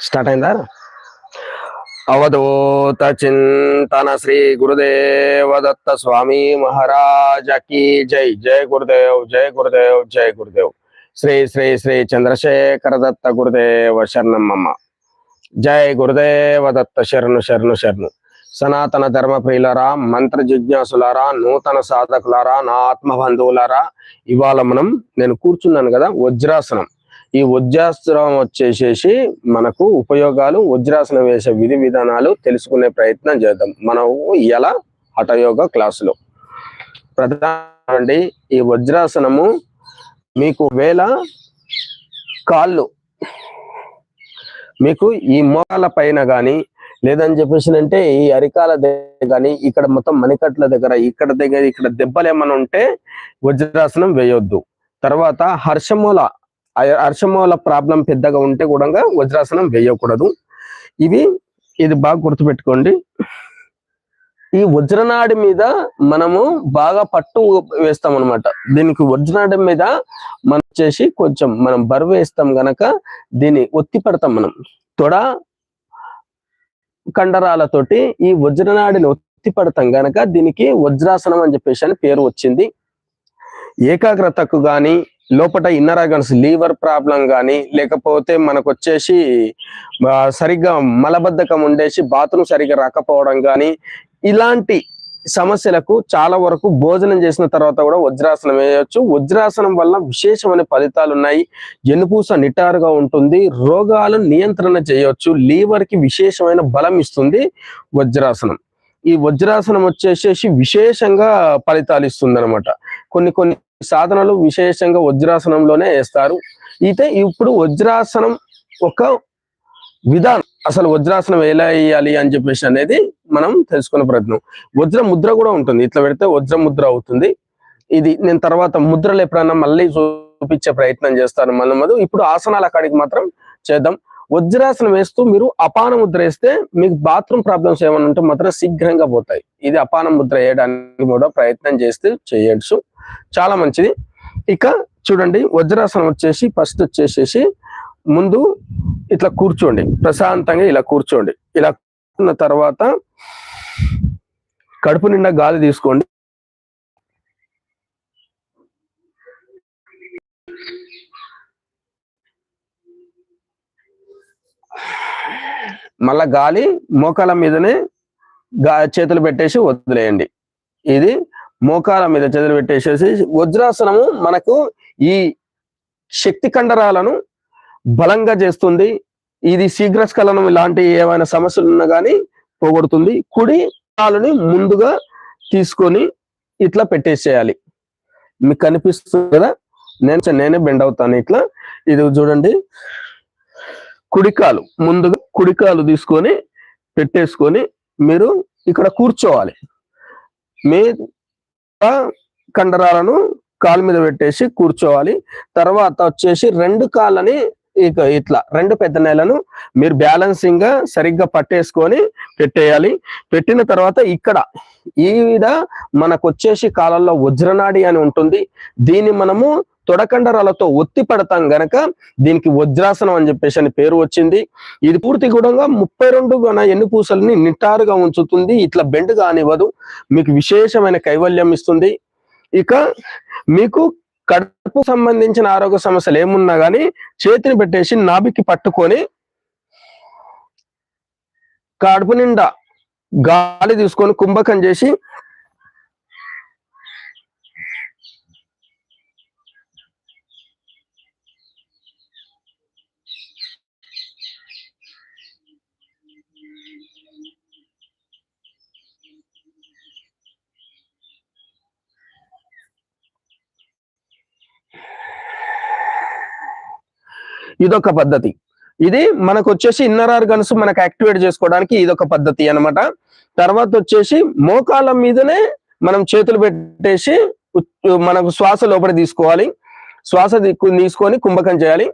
Start అయిందా? అవధూత చింతన శ్రీ గురుదేవ దత్త స్వామి మహారాజకి జై. జై గురుదేవ్ జై గురుదేవ్ జై గురుదేవ్. శ్రీ శ్రీ శ్రీ చంద్రశేఖర దత్త గురుదేవ శరణమ్మ జై గురుదేవ దత్త శరణు శరణు శరణు. సనాతన ధర్మ ప్రియులరా మంత్ర జిజ్ఞాసులారా నూతన సాధకులారా నా ఆత్మ బంధువులారా ఇవాళ మనం నేను కూర్చున్నాను కదా వజ్రాసనం. ఈ వజ్రాసనం వచ్చేసేసి మనకు ఉపయోగాలు వజ్రాసనం వేసే విధి విధానాలు తెలుసుకునే ప్రయత్నం చేద్దాం. మనం ఎలా హఠయోగ క్లాసులో. ప్రధాన అండి ఈ వజ్రాసనము మీకు వేల కాళ్ళు మీకు ఈ మోకాల పైన కానీ లేదని చెప్పేసి అంటే ఈ అరికాల దగ్గర కానీ ఇక్కడ మొత్తం మణికట్ల దగ్గర ఇక్కడ దగ్గర ఇక్కడ దెబ్బలు ఏమైనా ఉంటే వజ్రాసనం వేయొద్దు. తర్వాత హర్షమూల హర్షమూల ప్రాబ్లం పెద్దగా ఉంటే కూడా వజ్రాసనం వేయకూడదు. ఇవి ఇది బాగా గుర్తుపెట్టుకోండి. ఈ వజ్రనాడి మీద మనము బాగా పట్టు వేస్తాం అనమాట దీనికి వజ్రనాడి మీద మనం చేసి కొంచెం మనం బరువు వేస్తాం గనక దీన్ని ఒత్తి పెడతాం మనం. తొడ కండరాలతోటి ఈ వజ్రనాడిని ఒత్తి పెడతాం గనక దీనికి వజ్రాసనం అని చెప్పేసి అని పేరు వచ్చింది. ఏకాగ్రతకు గాని లోపల ఇన్నర్ ఆర్గన్స్ లీవర్ ప్రాబ్లం కానీ లేకపోతే మనకు వచ్చేసి సరిగ్గా మలబద్ధకం ఉండేసి బాత్రూమ్ సరిగ్గా రాకపోవడం కానీ ఇలాంటి సమస్యలకు చాలా వరకు భోజనం చేసిన తర్వాత కూడా వజ్రాసనం వేయవచ్చు వజ్రాసనం వల్ల విశేషమైన ఫలితాలు ఉన్నాయి ఎనుపూస నిటారుగా ఉంటుంది. రోగాలు నియంత్రణ చేయవచ్చు లీవర్కి విశేషమైన బలం ఇస్తుంది వజ్రాసనం. ఈ వజ్రాసనం వచ్చేసేసి విశేషంగా ఫలితాలు ఇస్తుంది అనమాట కొన్ని కొన్ని సాధనలు విశేషంగా వజ్రాసనంలోనే వేస్తారు. అయితే ఇప్పుడు వజ్రాసనం ఒక విధానం. అసలు వజ్రాసనం ఎలా వేయాలి అని చెప్పేసి అనేది మనం తెలుసుకునే ప్రయత్నం. వజ్ర ముద్ర కూడా ఉంటుంది. ఇట్లా పెడితే వజ్ర ముద్ర అవుతుంది. ఇది నేను తర్వాత ముద్రలు ఎప్పుడైనా మళ్ళీ చూపించే ప్రయత్నం చేస్తాను. మనం అది ఇప్పుడు ఆసనాల కాడికి మాత్రం చేద్దాం. వజ్రాసనం వేస్తూ మీరు అపాన ముద్ర వేస్తే మీకు బాత్రూమ్ ప్రాబ్లమ్స్ ఏమైనా ఉంటే మాత్రం శీఘ్రంగా పోతాయి. ఇది అపాన ముద్ర వేయడానికి కూడా ప్రయత్నం చేస్తే చేయొచ్చు. చాలా మంచిది. ఇక చూడండి వజ్రాసనం వచ్చేసి ఫస్ట్ వచ్చేసేసి ముందు ఇట్లా కూర్చోండి. ప్రశాంతంగా ఇలా కూర్చోండి. ఇలా కూర్చున్న తర్వాత కడుపు నిండా గాలి తీసుకోండి. మళ్ళా గాలి మోకాల మీదనే గా చేతులు పెట్టేసి వదిలేయండి. ఇది మోకాల మీద చేతులు పెట్టేసేసి వజ్రాసనము మనకు ఈ శక్తి కండరాలను బలంగా చేస్తుంది. ఇది శీఘ్రస్ఖలనం ఇలాంటి ఏమైనా సమస్యలు ఉన్నా కానీ పోగొడుతుంది. కుడి కాలుని ముందుగా తీసుకొని ఇట్లా పెట్టేసేయాలి. మీకు కనిపిస్తుంది కదా? నేను నేనే బెండ్ అవుతాను ఇట్లా. ఇది చూడండి. కుడికాలు ముందుగా కుడికాలు తీసుకొని పెట్టేసుకొని మీరు ఇక్కడ కూర్చోవాలి. మీ కండరాలను కాలు మీద పెట్టేసి కూర్చోవాలి. తర్వాత వచ్చేసి రెండు కాళ్ళని ఇట్లా రెండు పెద్ద నెలను మీరు బ్యాలెన్సింగ్గా సరిగ్గా పట్టేసుకొని పెట్టేయాలి. పెట్టిన తర్వాత ఇక్కడ ఈ విధ మనకు వచ్చేసి కాలంలో వజ్రనాడి అని ఉంటుంది. దీన్ని మనము తొడకండరాలతో ఒత్తి పడతాం గనక దీనికి వజ్రాసనం అని చెప్పేసి అని పేరు వచ్చింది. ఇది పూర్తి కూడా ముప్పై రెండు గణ ఎన్నుపూసల్ని నిటారుగా ఉంచుతుంది. ఇట్లా బెండ్ కానివ్వదు. మీకు విశేషమైన కైవల్యం ఇస్తుంది. ఇక మీకు కడుపు సంబంధించిన ఆరోగ్య సమస్యలు ఏమున్నా కానీ చేతిని పెట్టేసి నాభికి పట్టుకొని కడుపు నిండా గాలి తీసుకొని కుంభకం చేసి ఇదొక పద్ధతి. ఇది మనకు వచ్చేసి ఇన్నర్ ఆర్గన్స్ మనకు యాక్టివేట్ చేసుకోవడానికి ఇదొక పద్ధతి అన్నమాట. తర్వాత వచ్చేసి మోకాళ్ళ మీదనే మనం చేతులు పెట్టేసి మనకు శ్వాస లోపల తీసుకోవాలి. శ్వాస తీసుకొని కుంభకం చేయాలి.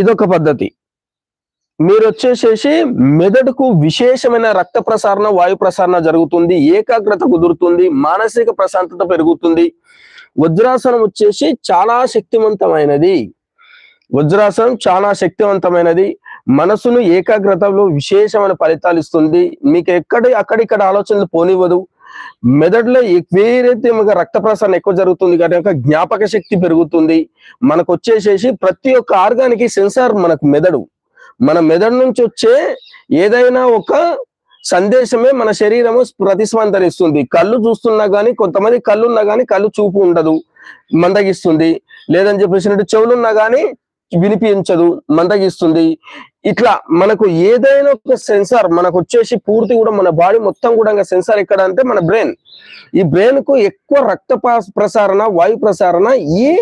ఇదొక పద్ధతి. మీరు వచ్చేసేసి మెదడుకు విశేషమైన రక్త ప్రసారణ వాయు ప్రసారణ జరుగుతుంది ఏకాగ్రత కుదురుతుంది మానసిక ప్రశాంతత పెరుగుతుంది. వజ్రాసనం వచ్చేసి చాలా శక్తివంతమైనది. వజ్రాసనం చాలా శక్తివంతమైనది. మనసును ఏకాగ్రతలో విశేషమైన ఫలితాలు ఇస్తుంది. మీకు ఎక్కడ అక్కడిక్కడ ఆలోచనలు పోనివ్వదు. మెదడులో వేరైతే మనకు రక్త ప్రసరణ ఎక్కువ జరుగుతుంది కనుక జ్ఞాపక శక్తి పెరుగుతుంది మనకు వచ్చేసేసి ప్రతి ఒక్క ఆర్గానికి సెన్సార్ మనకు మెదడు. మన మెదడు నుంచి వచ్చే ఏదైనా ఒక సందేశమే మన శరీరము ప్రతిస్పందనిస్తుంది. కళ్ళు చూస్తున్నా గానీ కొంతమంది కళ్ళు ఉన్నా గానీ కళ్ళు చూపు ఉండదు మందగిస్తుంది. లేదని చెప్పేసినట్టు చెవులున్నా గానీ వినిపించదు మందగిస్తుంది. ఇట్లా మనకు ఏదైనా ఒక సెన్సార్ మనకు వచ్చేసి పూర్తి కూడా మన బాడీ మొత్తం కూడా సెన్సార్ ఎక్కడ అంటే మన బ్రెయిన్. ఈ బ్రెయిన్కు ఎక్కువ రక్త ప్రసారణ వాయు ప్రసారణ ఈ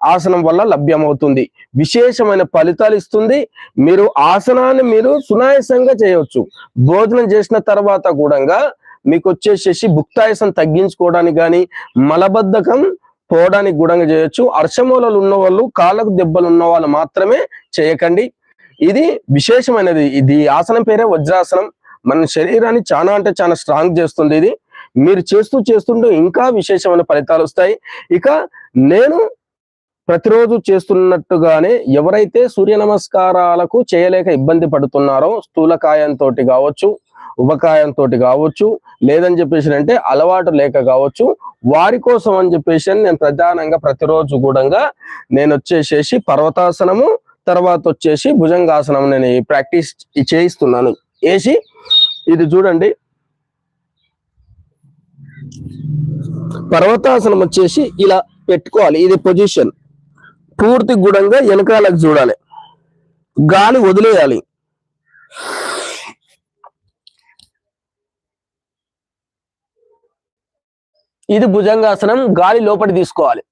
ఆసనం వల్ల లభ్యమవుతుంది. విశేషమైన ఫలితాలు ఇస్తుంది. మీరు ఆసనాన్ని మీరు సునాయాసంగా చేయవచ్చు. భోజనం చేసిన తర్వాత కూడా మీకు వచ్చేసేసి భుక్తాయసం తగ్గించుకోవడానికి కానీ మలబద్ధకం పోవడానికి గుడంగా చేయొచ్చు. అర్షమూలలు ఉన్న వాళ్ళు కాళ్ళకు దెబ్బలు ఉన్న వాళ్ళు మాత్రమే చేయకండి. ఇది విశేషమైనది. ఇది ఆసనం పేరే వజ్రాసనం. మన శరీరాన్ని చాలా అంటే చాలా స్ట్రాంగ్ చేస్తుంది ఇది. మీరు చేస్తూ చేస్తుంటూ ఇంకా విశేషమైన ఫలితాలు వస్తాయి. ఇక నేను ప్రతిరోజు చేస్తున్నట్టుగానే ఎవరైతే సూర్య నమస్కారాలకు చేయలేక ఇబ్బంది పడుతున్నారో స్థూలకాయంతో కావచ్చు ఉపకాయంతో కావచ్చు లేదని చెప్పేసి అంటే అలవాటు లేక కావచ్చు వారి కోసం అని చెప్పేసి నేను ప్రధానంగా ప్రతిరోజు కూడా నేను వచ్చేసేసి పర్వతాసనము తర్వాత వచ్చేసి భుజంగాసనం నేను ప్రాక్టీస్ చేయిస్తున్నాను. వేసి ఇది చూడండి. పర్వతాసనం వచ్చేసి ఇలా పెట్టుకోవాలి. ఇది పొజిషన్. పూర్తి గుడంగా వెనకాలకు చూడాలి. గాలి వదిలేయాలి. ఇది భుజంగాసనం గాలి లోపలి తీసుకోవాలి.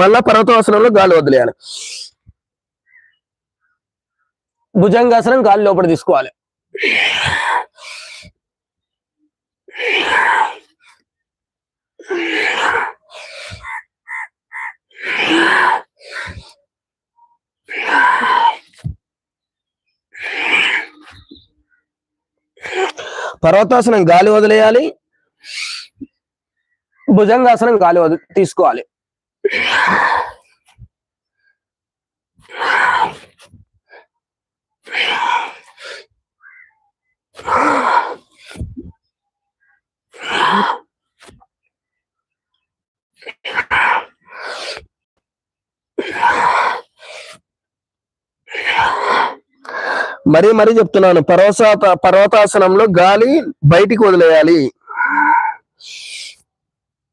మళ్ళా పర్వతాసనంలో గాలి వదిలేయాలి. భుజంగాసనం గాలి లోపల తీసుకోవాలి. పర్వతాసనం గాలి వదిలేయాలి. భుజంగాసనం గాలి వదిలి తీసుకోవాలి. మరీ మరీ చెప్తున్నాను. పర్వతాత పర్వతాసనంలో గాలి బయటికి వదిలేయాలి.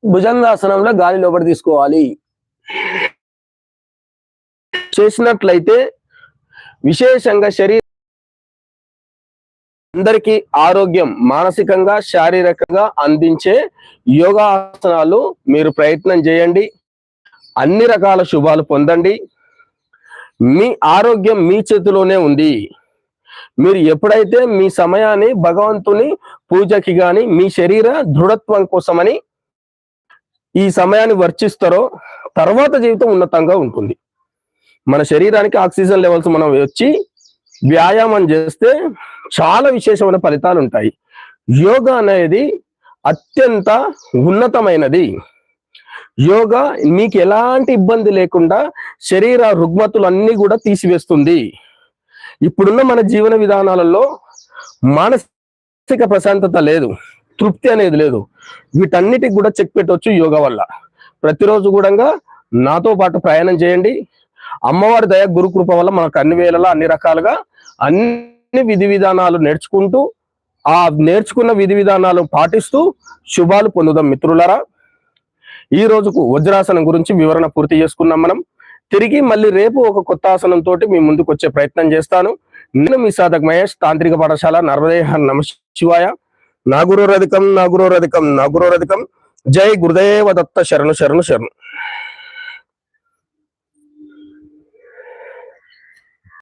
భుజంగాసనంలో గాలి లోపల తీసుకోవాలి. చేసినట్లయితే విశేషంగా శరీరం అందరికీ ఆరోగ్యం మానసికంగా శారీరకంగా అందించే యోగాసనాలు మీరు ప్రయత్నం చేయండి. అన్ని రకాల శుభాలు పొందండి. మీ ఆరోగ్యం మీ చేతిలోనే ఉంది. మీరు ఎప్పుడైతే మీ సమయాన్ని భగవంతుని పూజకి గాని మీ శరీర దృఢత్వం కోసమని ఈ సమయాన్ని వర్చిస్తారో తర్వాత జీవితం ఉన్నతంగా ఉంటుంది. మన శరీరానికి ఆక్సిజన్ లెవెల్స్ మనం వచ్చి వ్యాయామం చేస్తే చాలా విశేషమైన ఫలితాలు ఉంటాయి. యోగా అనేది అత్యంత ఉన్నతమైనది. యోగా మీకు ఎలాంటి ఇబ్బంది లేకుండా శరీర రుగ్మతులన్నీ కూడా తీసివేస్తుంది. ఇప్పుడున్న మన జీవన విధానాలలో మానసిక ప్రశాంతత లేదు తృప్తి అనేది లేదు. వీటన్నిటికి కూడా చెక్ పెట్టవచ్చు యోగా వల్ల. ప్రతిరోజు కూడా నాతో పాటు ప్రయాణం చేయండి. అమ్మవారి దయ గురుకృప వల్ల మనకు అన్ని వేళలా అన్ని రకాలుగా అన్ని విధి విధానాలు నేర్చుకుంటూ ఆ నేర్చుకున్న విధి విధానాలు పాటిస్తూ శుభాలు పొందుదాం మిత్రులరా. ఈ రోజుకు వజ్రాసనం గురించి వివరణ పూర్తి చేసుకున్నాం మనం. తిరిగి మళ్ళీ రేపు ఒక కొత్త ఆసనం తోటి మీ ముందుకు వచ్చే ప్రయత్నం చేస్తాను. నేను మీ సాధక్ మహేష్ తాంత్రిక పాఠశాల నర్మదేహ నమ శివాయ. నాగురోరధికం నాగురోరధికం నాగురోరధికం జై గురుదేవ దత్త శరణు శరణు శరణు.